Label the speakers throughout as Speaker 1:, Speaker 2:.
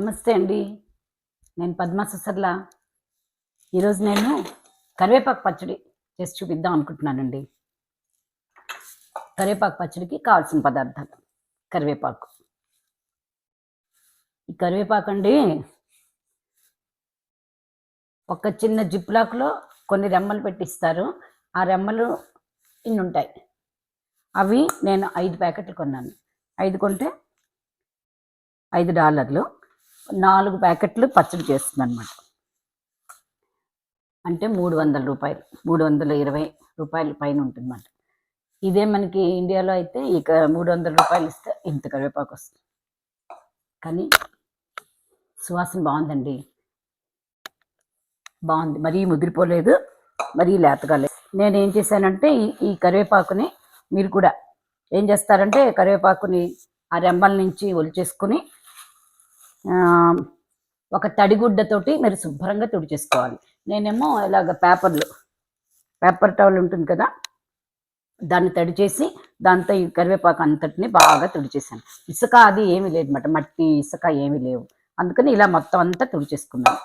Speaker 1: నమస్తే అండి. నేను పద్మా సుసర్ల. ఈరోజు నేను కరివేపాకు పచ్చడి చేసి చూపిద్దాం అనుకుంటున్నానండి. కరివేపాకు పచ్చడికి కావాల్సిన పదార్థాలు కరివేపాకు. ఈ కరివేపాకు అండి ఒక చిన్న జిప్లాక్లో కొన్ని రెమ్మలు పెట్టిస్తారు. ఆ రెమ్మలు ఇన్ని ఉంటాయి. అవి నేను ఐదు ప్యాకెట్లు కొన్నాను. ఐదు కొంటే ఐదు డాలర్లు. నాలుగు ప్యాకెట్లు పచ్చడి చేస్తుంది అనమాట అంటే మూడు వందల రూపాయలు మూడు వందల ఇరవై రూపాయల పైన ఉంటుందన్నమాట. ఇదే మనకి ఇండియాలో అయితే ఇక మూడు వందల రూపాయలు ఇస్తే ఇంత కరివేపాకు వస్తుంది. కానీ సువాసన బాగుందండి. బాగుంది. మరీ ముదిరిపోలేదు మరీ లేతగా లేదు. నేను ఏం చేశానంటే ఈ ఈ కరివేపాకుని మీరు కూడా ఏం చేస్తారంటే కరివేపాకుని ఆ రెమ్మల నుంచి ఒలిచేసుకుని ఒక తడిగుడ్డతోటి మీరు శుభ్రంగా తుడిచేసుకోవాలి. నేనేమో ఇలాగ పేపర్లు పేపర్ టవల్ ఉంటుంది కదా దాన్ని తడిచేసి దాంతో ఈ కరివేపాకు అంతటిని బాగా తుడిచేసాను ఇసుక అది ఏమీ లేదు అనమాట మట్టి ఇసుక ఏమీ లేవు. అందుకని ఇలా మొత్తం అంతా తుడిచేసుకున్నాను.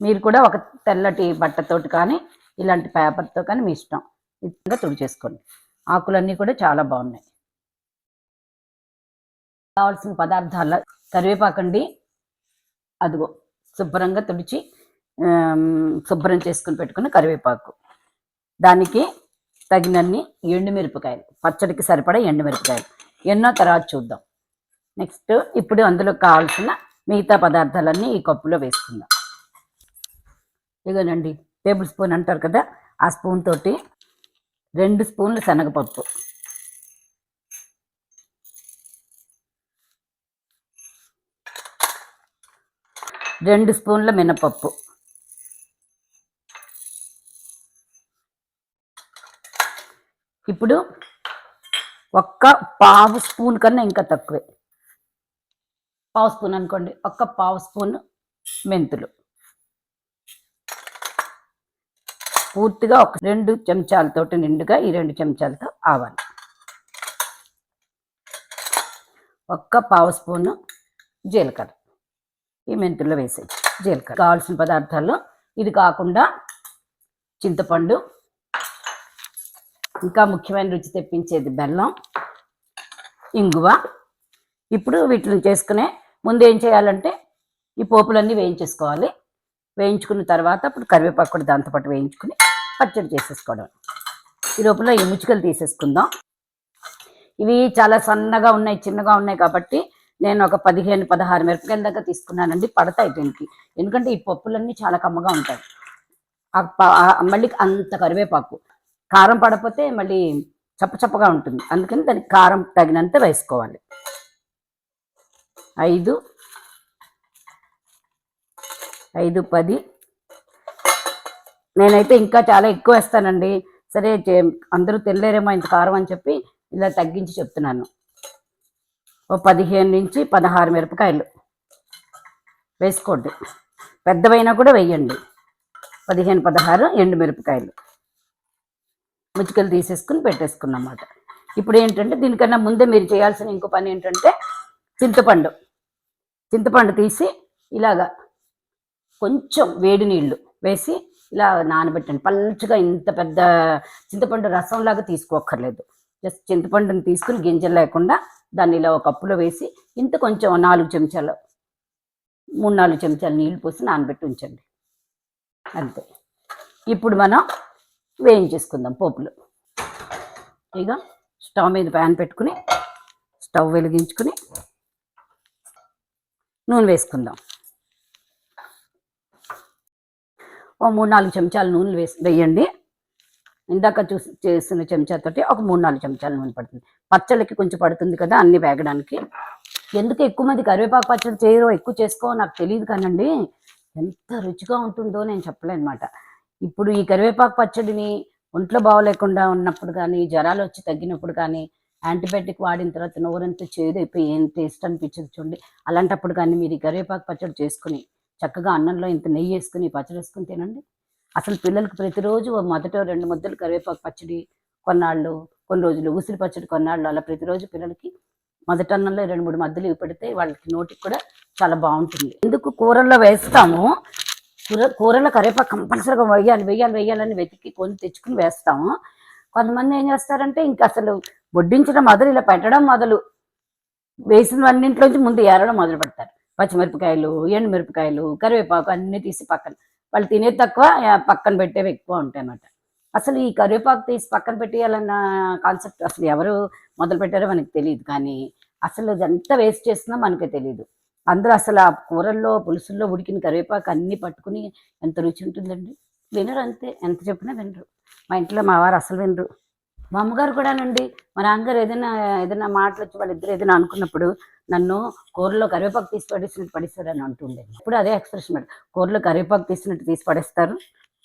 Speaker 1: మీరు కూడా ఒక తెల్లటి బట్టతోటి కానీ ఇలాంటి పేపర్తో కానీ మీ ఇష్టం. ఇష్టంగా తుడిచేసుకోండి. ఆకులన్నీ కూడా చాలా బాగున్నాయి. కావాల్సిన పదార్థాల కరివేపాకండి. అదిగో శుభ్రంగా తుడిచి శుభ్రం చేసుకుని పెట్టుకున్న కరివేపాకు. దానికి తగినన్ని ఎండుమిరపకాయలు. పచ్చడికి సరిపడా ఎండుమిరపకాయలు. ఎన్నో తర్వాత చూద్దాం. నెక్స్ట్ ఇప్పుడు అందులో కావాల్సిన మిగతా పదార్థాలన్నీ ఈ కప్పులో వేసుకుందాం. ఇదేనండి టేబుల్ స్పూన్ అంటారు కదా ఆ స్పూన్ తోటి రెండు స్పూన్లు శనగపప్పు. రెండు స్పూన్ల మినపప్పు. ఇప్పుడు ఒక్క పావు స్పూన్ కన్నా ఇంకా తక్కువే. పావు స్పూన్ అనుకోండి. ఒక్క పావు స్పూన్ మెంతులు. పూర్తిగా ఒక రెండు చెంచాలతోటి నిండుగా ఈ రెండు చెంచాలతో ఆవాలి. ఒక్క పావు స్పూను జీలకర్ర. ఈ మెంతుల్లో వేసేది జీలకర్ర. కావాల్సిన పదార్థాల్లో ఇది కాకుండా చింతపండు ఇంకా ముఖ్యమైన రుచి తెప్పించేది బెల్లం ఇంగువ. ఇప్పుడు వీటిని చేసుకునే ముందు ఏం చేయాలంటే ఈ పోపులన్నీ వేయించేసుకోవాలి. వేయించుకున్న తర్వాత అప్పుడు కరివేపాకు కూడా దాంతోపాటు వేయించుకుని పచ్చడి చేసేసుకోవడం. ఈ లోపల ఈ ముచ్చుకలు తీసేసుకుందాం. ఇవి చాలా సన్నగా ఉన్నాయి చిన్నగా ఉన్నాయి కాబట్టి నేను ఒక పదిహేను పదహారు మిరపకాయల దాకా తీసుకున్నానండి. పడతాయి దీనికి. ఎందుకంటే ఈ పప్పులన్నీ చాలా కమ్మగా ఉంటాయి. ఆ మళ్ళీ అంత కరివేపాకు. కారం పడకపోతే మళ్ళీ చప్పచప్పగా ఉంటుంది. అందుకని దానికి కారం తగినంత వేసుకోవాలి. ఐదు ఐదు పది. నేనైతే ఇంకా చాలా ఎక్కువ వేస్తానండి. సరే అందరూ తెల్లేరేమో ఇంత కారం అని చెప్పి ఇలా తగ్గించి చెప్తున్నాను. పదిహేను నుంచి పదహారు మిరపకాయలు వేసుకోండి. పెద్దవైనా కూడా వేయండి. పదిహేను పదహారు ఎండు మిరపకాయలు. ముచ్చుకలు తీసేసుకుని పెట్టేసుకున్నమాట. ఇప్పుడు ఏంటంటే దీనికన్నా ముందే మీరు చేయాల్సిన ఇంకో పని ఏంటంటే చింతపండు. చింతపండు తీసి ఇలాగా కొంచెం వేడి నీళ్ళు వేసి ఇలా నానబెట్టండి. పల్చగా ఇంత పెద్ద చింతపండు రసంలాగా తీసుకోక్కర్లేదు. జస్ట్ చింతపండుని తీసుకుని గింజలు లేకుండా దాన్ని ఇలా ఒక కప్పులో వేసి ఇంత కొంచెం నాలుగు చెంచాలు మూడు నాలుగు చెంచాలు నీళ్ళు పోసి నానబెట్టి ఉంచండి. అంతే. ఇప్పుడు మనం వేయించేసుకుందాం పోపులు. ఇక స్టవ్ మీద ప్యాన్ పెట్టుకుని స్టవ్ వెలిగించుకుని నూనె వేసుకుందాం. ఓ మూడు నాలుగు చెంచాలు నూనె వేసి వేయండి. ఇందాక చూసి చేసిన చెంచాతోటి ఒక మూడు నాలుగు చెంచాలు నూనె పడుతుంది. పచ్చళ్ళకి కొంచెం పడుతుంది కదా అన్ని వేగడానికి. ఎందుకు ఎక్కువ మంది కరివేపాకు పచ్చడి చేయరో ఎక్కువ చేసుకో నాకు తెలియదు కానండి. ఎంత రుచిగా ఉంటుందో నేను చెప్పలేనమాట. ఇప్పుడు ఈ కరివేపాకు పచ్చడిని ఒంట్లో బాగోలేకుండా ఉన్నప్పుడు కానీ జ్వరాలు వచ్చి తగ్గినప్పుడు కానీ యాంటీబయాటిక్ వాడిన తర్వాత నోరంతా చేదైపోయి ఏం టేస్ట్ అనిపించదు చూడండి. అలాంటప్పుడు కానీ మీరు ఈ కరివేపాకు పచ్చడి చేసుకుని చక్కగా అన్నంలో ఇంత నెయ్యి వేసుకుని పచ్చడి వేసుకుని తినండి. అసలు పిల్లలకు ప్రతిరోజు మొదట రెండు ముద్దలు కరివేపాకు పచ్చడి కొన్నాళ్ళు కొన్ని రోజులు ఉసిరి పచ్చడి కొన్నాళ్ళు. అలా ప్రతిరోజు పిల్లలకి మొదటి అన్నంలో రెండు మూడు మద్దలు ఇవి పెడితే వాళ్ళకి నోటికి కూడా చాలా బాగుంటుంది. ఎందుకు కూరల్లో వేస్తాము? కూర కూరలో కరివేపాకు కంపల్సరీగా వేయాలి వేయాలి వేయాలని వెతికి కొని తెచ్చుకుని వేస్తాము. కొంతమంది ఏం చేస్తారంటే ఇంకా అసలు వడ్డించడం మొదలు ఇలా పెట్టడం మొదలు. వేసినవన్నింటిలోంచి ముందు ఏరడం మొదలు పెడతారు. పచ్చిమిరపకాయలు ఎండుమిరపకాయలు కరివేపాకు అన్నీ తీసి పక్కన వాళ్ళు తినేది తక్కువ పక్కన పెట్టేవి ఎక్కువ ఉంటాయి అన్నమాట అసలు ఈ కరివేపాకు తీసి పక్కన పెట్టేయాలన్న కాన్సెప్ట్ అసలు ఎవరు మొదలు పెట్టారో మనకి తెలియదు. కానీ అసలు ఎంత వేస్ట్ చేస్తున్నా మనకే తెలియదు. అందరూ అసలు ఆ కూరల్లో పులుసుల్లో ఉడికిన కరివేపాకు అన్నీ పట్టుకుని ఎంత రుచి ఉంటుందండి? వినరు అంతే. ఎంత చెప్పినా వినరు. మా ఇంట్లో మా వారు అసలు వినరు. మా అమ్మగారు కూడానండి మా నాన్నగారు ఏదైనా ఏదైనా మాటలు వచ్చి వాళ్ళిద్దరు ఏదైనా అనుకున్నప్పుడు నన్ను కూరలో కరివేపాకు తీసి పడేసినట్టు పడేస్తారు అని అంటుండేది ఇప్పుడు అదే ఎక్స్ప్రెషన్ మేడం కూరలో కరివేపాకు తీసినట్టు తీసి పడేస్తారు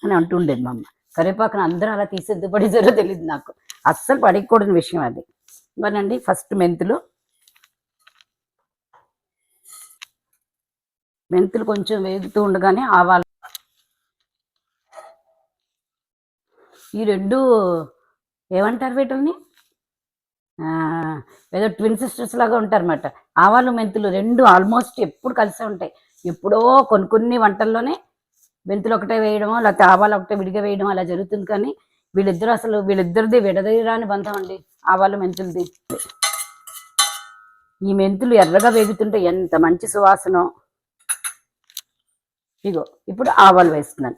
Speaker 1: అని అంటుండేది మా అమ్మ. కరివేపాకును అందరూ అలా తీసి పడేసారో తెలియదు నాకు. అస్సలు పడకూడని విషయం అది. ఇవ్వనండి ఫస్ట్ మెంతులు. మెంతులు కొంచెం వేగుతూ ఉండగానే ఆవాలు. ఈ రెండు ఏమంటారు వీటిని ఏదో ట్విన్ సిస్టర్స్ లాగా ఉంటారన్నమాట. ఆవాలు మెంతులు రెండు ఆల్మోస్ట్ ఎప్పుడు కలిసే ఉంటాయి. ఎప్పుడో కొన్ని కొన్ని వంటల్లోనే మెంతులు ఒకటే వేయడమో లేకపోతే ఆవాలు ఒకటే విడిగా వేయడం అలా జరుగుతుంది కానీ వీళ్ళిద్దరు అసలు వీళ్ళిద్దరిది విడదీయరాని బంధం అండి ఆవాలు మెంతులది. ఈ మెంతులు ఎర్రగా వేగుతుంటే ఎంత మంచి సువాసనో. ఇగో ఇప్పుడు ఆవాలు వేస్తున్నాను.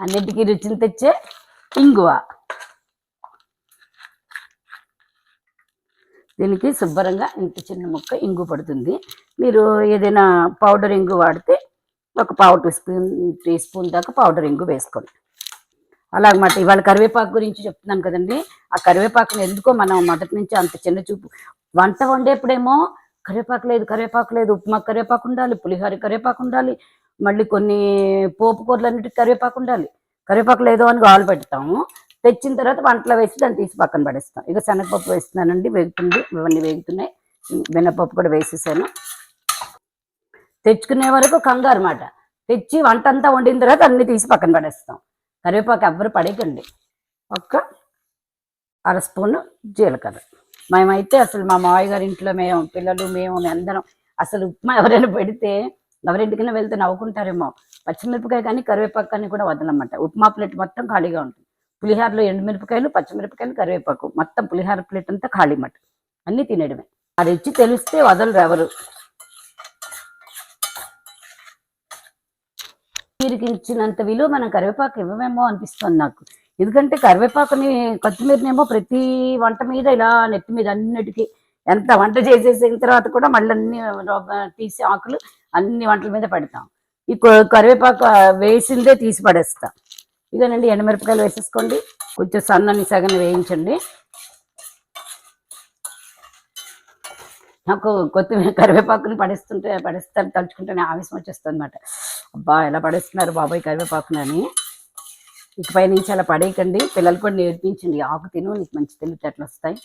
Speaker 1: అన్నిటికీ రుచిని తెచ్చే ఇంగువ. దీనికి శుభ్రంగా ఇంత చిన్న ముక్క ఇంగు పడుతుంది. మీరు ఏదైనా పౌడర్ ఇంగు వాడితే ఒక పావు టీ స్పూన్ టీ స్పూన్ దాకా పౌడర్ ఇంగు వేసుకోండి. అలాగమాట ఇవాళ కరివేపాకు గురించి చెప్తున్నాను కదండి. ఆ కరివేపాకుని ఎందుకో మనం మొదటి నుంచి అంత చిన్న చూపు వంట వండేప్పుడేమో కరివేపాకు లేదు కరివేపాకు లేదు ఉప్మా కరివేపాకు ఉండాలి పులిహోర కరివేపాకు ఉండాలి మళ్ళీ కొన్ని పోపు కూరలన్నిటికీ కరివేపాకు ఉండాలి. కరివేపాకు లేదు అని గాలు పెడతాము. తెచ్చిన తర్వాత వంటలో వేసి దాన్ని తీసి పక్కన పడేస్తాం. ఇక శనగపప్పు వేస్తున్నానండి వేగుతుంది ఇవన్నీ వేగుతున్నాయి. మినపప్పు కూడా వేసేసాను. తెచ్చుకునే వరకు కంగారు అనమాట తెచ్చి వంట అంతా వండిన తర్వాత అన్ని తీసి పక్కన పడేస్తాం. కరివేపాకు ఎవ్వరు పడేయకండి. ఒక్క అర స్పూను జీలకర్ర. మేమైతే అసలు మా మావయ్య గారి ఇంట్లో మేము పిల్లలు మేము అందరం అసలు ఉప్మా ఎవరైనా పెడితే ఎవరింటికైనా వెళ్తే నవ్వుకుంటారేమో. పచ్చిమిరపకాయ కానీ కరివేపాకు కానీ కూడా వదలమాట ఉప్మా ప్లేట్ మొత్తం ఖాళీగా ఉంటుంది. పులిహారలో ఎండుమిరపకాయలు పచ్చిమిరపకాయలు కరివేపాకు. మొత్తం పులిహార ప్లేట్ అంతా ఖాళీ మాట అన్నీ తినేయడమే. అది ఇచ్చి తెలిస్తే వదలరు ఎవరు. కొత్తిమీరకి ఇచ్చినంత విలువ మనం కరివేపాకు ఇవ్వమేమో అనిపిస్తుంది నాకు. ఎందుకంటే కరివేపాకుని కొత్తిమీరనేమో ప్రతి వంట మీద ఇలా నెత్తి మీద అన్నిటికీ ఎంత వంట చేసేసిన తర్వాత కూడా మళ్ళీ అన్ని తీసి ఆకులు అన్ని వంటల మీద పెడతాం. ఈ కరివేపాకు వేసిందే తీసి పడేస్తాం. ఇదేనండి ఎండమిరపకాయలు వేసేసుకోండి. కొంచెం సన్నని సగం వేయించండి. నాకు కొత్తిమీర కరివేపాకుని పడేస్తుంటే పడేస్తారు తలుచుకుంటేనే ఆవేశం వచ్చేస్తుంది అనమాట అబ్బా ఎలా పడేస్తున్నారు బాబాయ్ కరివేపాకునని అని. ఇకపై నుంచి అలా పడేయకండి. పిల్లలు కూడా నేర్పించండి. ఆకు తిను నీకు మంచి తెలివితేటలు వస్తాయి.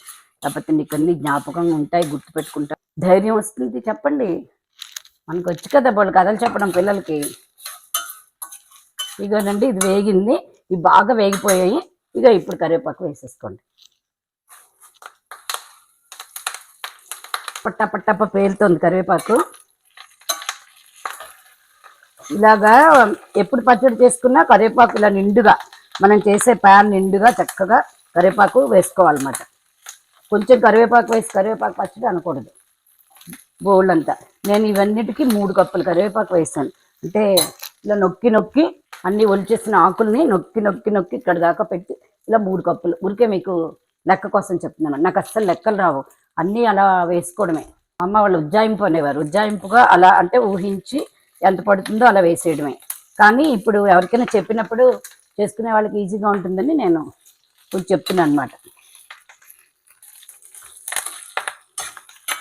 Speaker 1: లేకపోతే నీకు అన్ని జ్ఞాపకంగా ఉంటాయి గుర్తుపెట్టుకుంటా ధైర్యం వస్తుంది చెప్పండి. మనకు వచ్చి కదా వాళ్ళు కథలు చెప్పడం పిల్లలకి. ఇగోనండి ఇది వేగింది. ఇవి బాగా వేగిపోయాయి. ఇక ఇప్పుడు కరివేపాకు వేసేసుకోండి. పట్ట పట్టప్ప పేరుతోంది కరివేపాకు. ఇలాగా ఎప్పుడు పచ్చడి చేసుకున్నా కరివేపాకు ఇలా నిండుగా మనం చేసే ప్యాన్ నిండుగా చక్కగా కరివేపాకు వేసుకోవాలన్నమాట. కొంచెం కరివేపాకు వేసి కరివేపాకు పచ్చడి అనకూడదు. బోల్డ్ అంతా. నేను ఇవన్నిటికీ మూడు కప్పులు కరివేపాకు వేసాను. అంటే ఇలా నొక్కి నొక్కి అన్ని ఒలిచేసిన ఆకుల్ని నొక్కి నొక్కి నొక్కి ఇక్కడ దాకా పెట్టి ఇలా మూడు కప్పులు. ఊరికే మీకు లెక్క కోసం చెప్తున్నాను. నాకు అస్సలు లెక్కలు రావు. అన్నీ అలా వేసుకోవడమే. అమ్మ వాళ్ళు ఉజ్జాయింపు అనేవారు. ఉజ్జాయింపుగా అలా అంటే ఊహించి ఎంత పడుతుందో అలా వేసేయడమే. కానీ ఇప్పుడు ఎవరికైనా చెప్పినప్పుడు చేసుకునే వాళ్ళకి ఈజీగా ఉంటుందని నేను ఇప్పుడు చెప్తున్నాను అనమాట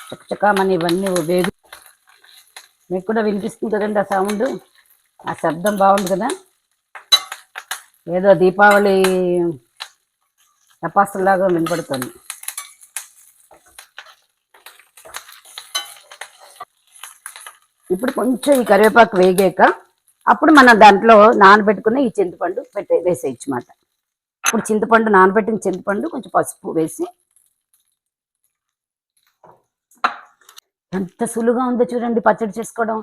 Speaker 1: చక్కచక్క మన ఇవన్నీ వేగు. మీకు కూడా వినిపిస్తుంది కదండి ఆ సౌండ్? ఆ శబ్దం బాగుంది కదా? ఏదో దీపావళి తపాసులాగా వినపడుతుంది. ఇప్పుడు కొంచెం ఈ కరివేపాకు వేగాక అప్పుడు మనం దాంట్లో నానబెట్టుకున్న ఈ చింతపండు పెట్టే వేసేయచ్చు మాట ఇప్పుడు చింతపండు నానబెట్టిన చింతపండు కొంచెం పసుపు వేసి ఎంత సులువుగా ఉందో చూడండి పచ్చడి చేసుకోవడం.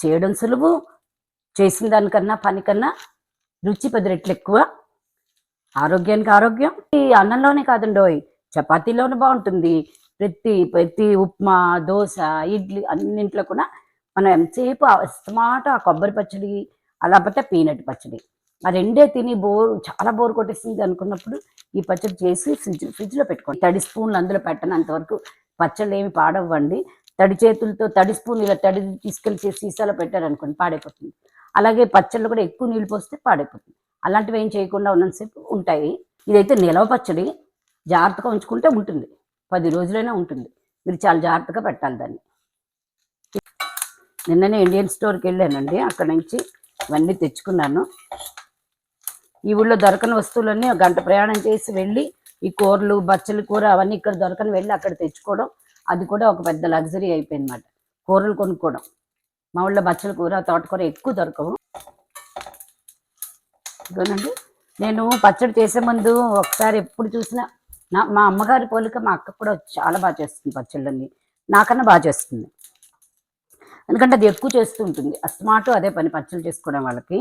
Speaker 1: చేయడం సులువు చేసిన దానికన్నా పని కన్నా రుచి పది రెట్లు ఎక్కువ. ఆరోగ్యానికి ఆరోగ్యం. ఈ అన్నంలోనే కాదండోయ్ చపాతీలోనే బాగుంటుంది. ప్రతి ప్రతి ఉప్మా దోశ ఇడ్లీ అన్నింట్లో కూడా మనం ఎంతసేపు మాట ఆ కొబ్బరి పచ్చడి అలా పట్టే పీనట్ పచ్చడి. ఆ రెండే తిని బోర్ చాలా బోర్ కొట్టేసింది అనుకున్నప్పుడు ఈ పచ్చడి చేసి ఫ్రిడ్జ్ ఫ్రిడ్జ్లో పెట్టుకోండి. తడి స్పూన్లు అందులో పెట్టనంత వరకు పచ్చళ్ళు ఏమి పాడవ్వండి. తడి చేతులతో తడి స్పూన్ ఇలా తడి తీసుకెళ్ళి సీసాలో పెట్టారనుకోండి పాడైపోతుంది. అలాగే పచ్చళ్ళు కూడా ఎక్కువ నీళ్ళు పోస్తే పాడైపోతుంది. అలాంటివి ఏం చేయకుండా ఉన్నంతసేపు ఉంటాయి. ఇదైతే నిలవ పచ్చడి జాగ్రత్తగా ఉంచుకుంటే ఉంటుంది. పది రోజులైనా ఉంటుంది. మీరు చాలా జాగ్రత్తగా పెట్టాలి దాన్ని. నిన్ననే ఇండియన్ స్టోర్కి వెళ్ళానండి. అక్కడ నుంచి ఇవన్నీ తెచ్చుకున్నాను. ఈ ఊళ్ళో దొరకని వస్తువులన్నీ ఒక గంట ప్రయాణం చేసి వెళ్ళి ఈ కూరలు బచ్చలు కూర అవన్నీ ఇక్కడ దొరకని వెళ్ళి అక్కడ తెచ్చుకోవడం అది కూడా ఒక పెద్ద లగ్జరీ అయిపోయింది అన్నమాట కూరలు కొనుక్కోవడం. మా ఊళ్ళో బచ్చల కూర తోటకూర ఎక్కువ దొరకవు. ఇదిగోనండి నేను పచ్చడి చేసే ముందు ఒకసారి ఎప్పుడు చూసినా నా మా అమ్మగారి పోలిక మా అక్క కూడా చాలా బాగా చేస్తుంది పచ్చళ్ళని నాకన్నా బాగా చేస్తుంది. ఎందుకంటే అది ఎక్కువ చేస్తూ ఉంటుంది. అస్మాటు అదే పని పచ్చళ్ళు చేసుకోవడం వాళ్ళకి.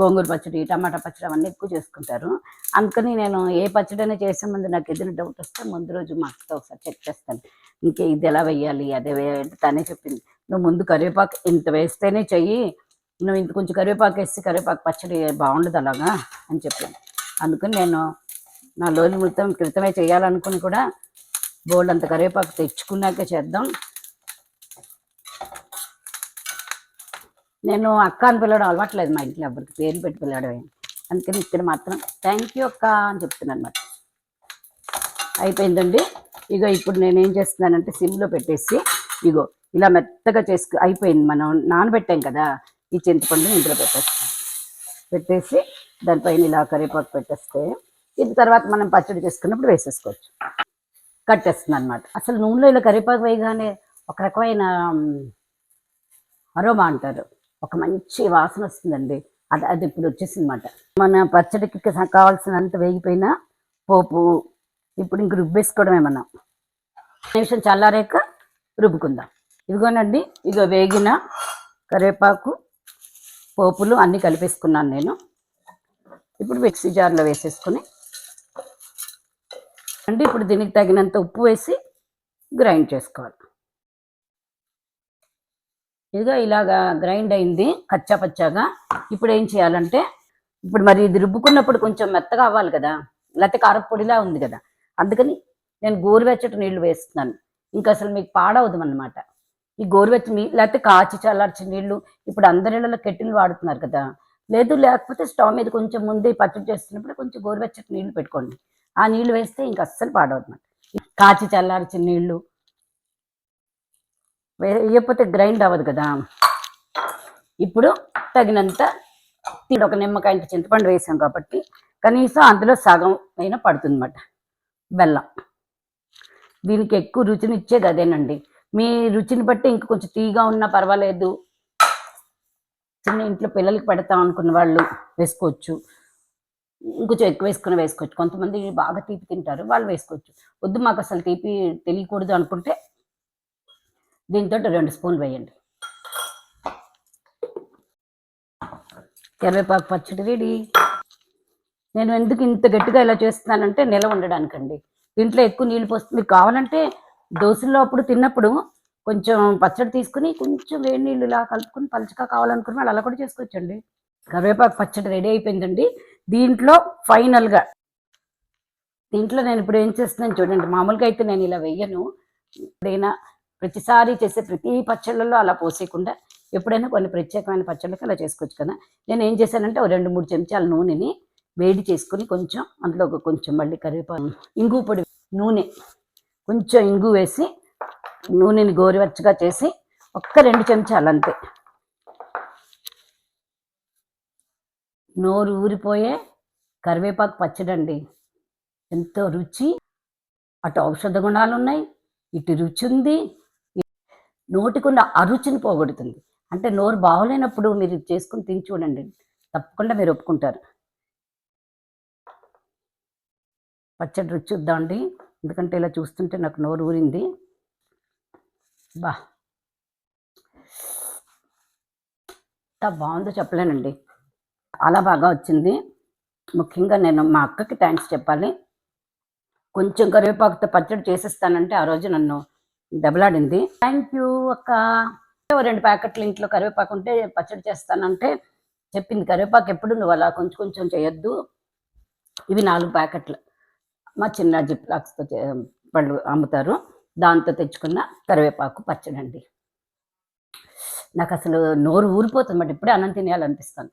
Speaker 1: గోంగూర పచ్చడి టమాటా పచ్చడి అవన్నీ ఎక్కువ చేసుకుంటారు. అందుకని నేను ఏ పచ్చడి అయినా చేసే ముందు నాకు ఏదైనా డౌట్ వస్తే ముందు రోజు మా అక్కతో ఒకసారి చెక్ చేస్తాను. ఇంకే ఇది ఎలా వేయాలి అదే వేయాలి తనే చెప్పింది. నువ్వు ముందు కరివేపాకు ఇంత వేస్తేనే చెయ్యి నువ్వు ఇంత కొంచెం కరివేపాకు వేసి కరివేపాకు పచ్చడి బాగుండదు అలాగా? అని చెప్పాను. అందుకని నేను నా లోని మొత్తం క్రితమే చేయాలనుకుని కూడా బోల్డ్ అంత కరివేపాకు తెచ్చుకున్నాక చేద్దాం. నేను అక్క అని పిలవడం అలవాట్లేదు మా ఇంట్లో ఎవరికి పేరు పెట్టి పిల్లడమే అందుకని ఇక్కడ మాత్రం థ్యాంక్ యూ అక్క అని చెప్తున్నాను అనమాట అయిపోయిందండి. ఇగో ఇప్పుడు నేను ఏం చేస్తున్నానంటే సిమ్లో పెట్టేసి ఇగో ఇలా మెత్తగా చేసుకు అయిపోయింది మనం నానబెట్టాం కదా ఈ చింతపండుని ఇందులో పెట్టేస్తాం. పెట్టేసి దానిపైన ఇలా కరివేపాకు పెట్టేస్తే ఇది తర్వాత మనం పచ్చడి చేసుకున్నప్పుడు వేసేసుకోవచ్చు. కట్టేస్తుంది అనమాట అసలు నూనెలో ఇలా కరివేపాకు వేయగానే ఒక రకమైన అరోమా అంటారు. ఒక మంచి వాసన వస్తుందండి. అది అది ఇప్పుడు వచ్చేసింది అనమాట మన పచ్చడికి కావాల్సినంత వేగిపోయిన పోపు ఇప్పుడు ఇంక రుబ్బేసుకోవడమే మనం నిమిషం చల్లారాక రుబ్బుకుందాం. ఇదిగోనండి ఇదిగో వేగిన కరివేపాకు పోపులు అన్నీ కలిపేసుకున్నాను నేను. ఇప్పుడు మిక్సీ జార్లో వేసేసుకుని అండి ఇప్పుడు దీనికి తగినంత ఉప్పు వేసి గ్రైండ్ చేసుకోవాలి. ఇదిగో ఇలాగా గ్రైండ్ అయింది కచ్చా పచ్చాగా. ఇప్పుడు ఏం చేయాలంటే ఇప్పుడు మరి ఇది రుబ్బుకున్నప్పుడు కొంచెం మెత్తగా అవ్వాలి కదా లేకపోతే కారపొడిలా ఉంది కదా. అందుకని నేను గోరువెచ్చటి నీళ్ళు వేస్తున్నాను. ఇంకా అసలు మీకు పాడవదు అన్నమాట. ఈ గోరువెచ్చ లేకపోతే కాచి చల్లార్చి నీళ్ళు ఇప్పుడు అందరిళ్ళలో కెట్టిల్ వాడుతున్నారు కదా. లేదు లేకపోతే స్టవ్ మీద కొంచెం ముందే పచ్చడి చేస్తున్నప్పుడు కొంచెం గోరువెచ్చటి నీళ్ళు పెట్టుకోండి. ఆ నీళ్ళు వేస్తే ఇంకా అస్సలు పాడవద్దు కాచి చల్లార్చిన నీళ్ళు వేయకపోతే గ్రైండ్ అవ్వదు కదా. ఇప్పుడు తగినంత ఒక నిమ్మకాయ చింతపండు వేసాం కాబట్టి కనీసం అందులో సగం అయినా పడుతుంది అన్నమాట బెల్లం. దీనికి ఎక్కువ రుచిని ఇచ్చేది అదేనండి మీ రుచిని బట్టి ఇంక కొంచెం తీగా ఉన్నా పర్వాలేదు. చిన్న ఇంట్లో పిల్లలకి పెడతాం అనుకున్న వాళ్ళు వేసుకోవచ్చు. ఇంకొంచెం ఎక్కువ వేసుకుని వేసుకోవచ్చు. కొంతమంది బాగా తీపి తింటారు వాళ్ళు వేసుకోవచ్చు. వద్దు మాకు అసలు తీపి తెలియకూడదు అనుకుంటే దీంతో రెండు స్పూన్లు వేయండి. కరివేపాకు పచ్చడి రెడీ. నేను ఎందుకు ఇంత గట్టిగా ఇలా చేస్తున్నానంటే నిల ఉండడానికండి. దీంట్లో ఎక్కువ నీళ్ళు పోస్తుంది. మీకు కావాలంటే దోశల్లో అప్పుడు తిన్నప్పుడు కొంచెం పచ్చడి తీసుకుని కొంచెం వేడి నీళ్ళు ఇలా కలుపుకొని పలుచగా కావాలనుకున్న వాళ్ళు అలా కూడా చేసుకోవచ్చండి. కరివేపాకు పచ్చడి రెడీ అయిపోయిందండి. దీంట్లో ఫైనల్గా దీంట్లో నేను ఇప్పుడు ఏం చేస్తున్నాను చూడండి. మామూలుగా అయితే నేను ఇలా వేయను. ఎప్పుడైనా ప్రతిసారి చేసే ప్రతి పచ్చళ్ళల్లో అలా పోసేయకుండా ఎప్పుడైనా కొన్ని ప్రత్యేకమైన పచ్చళ్ళకి అలా చేసుకోవచ్చు కదా. నేను ఏం చేశానంటే ఓ రెండు మూడు చెంచాల నూనెని వేడి చేసుకొని కొంచెం అందులో ఒక కొంచెం మళ్ళీ కరివేపాకు ఇంగు పొడి నూనె కొంచెం ఇంగు వేసి నూనెని గోరువెచ్చగా చేసి ఒక్క రెండు చెంచాలు అంతే. నోరు ఊరిపోయే కరివేపాకు పచ్చడండి. ఎంతో రుచి అటు ఔషధ గుణాలు ఉన్నాయి ఇటు రుచి ఉంది. నోటికున్న అరుచిని పోగొడుతుంది. అంటే నోరు బాగోలేనప్పుడు మీరు చేసుకుని తిని చూడండి. తప్పకుండా మీరు ఒప్పుకుంటారు. పచ్చడి రుచి చూద్దామండి ఎందుకంటే ఇలా చూస్తుంటే నాకు నోరు ఊరింది. బా. ఎంత బాగుందో చెప్పలేనండి. చాలా బాగా వచ్చింది. ముఖ్యంగా నేను మా అక్కకి థ్యాంక్స్ చెప్పాలి. కొంచెం కరివేపాకుతో పచ్చడి చేసిస్తానంటే ఆ రోజు నన్ను దెబ్బలాడింది. థ్యాంక్ యూ అక్క. రెండు ప్యాకెట్లు ఇంట్లో కరివేపాకు ఉంటే పచ్చడి చేస్తానంటే చెప్పింది. కరివేపాకు ఎప్పుడు నువ్వు అలా కొంచెం కొంచెం చేయొద్దు. ఇవి నాలుగు ప్యాకెట్లు. మా చిన్న జిప్ లాక్స్తో పళ్ళు అమ్ముతారు. దాంతో తెచ్చుకున్న కరివేపాకు పచ్చడి అండి నాకు అసలు నోరు ఊరిపోతుంది మరి ఇప్పుడే అన్నం తినేయాలనిపిస్తుంది.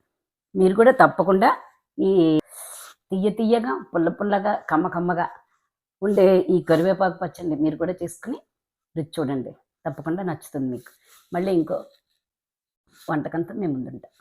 Speaker 1: మీరు కూడా తప్పకుండా ఈ తీయ తీయగా పుల్ల పుల్లగా కమ్మ కమ్మగా ఉండే ఈ కరివేపాకు పచ్చండి మీరు కూడా చేసుకుని రుచి చూడండి. తప్పకుండా నచ్చుతుంది మీకు. మళ్ళీ ఇంకో వంటకంతో మేము ముందుంటాం.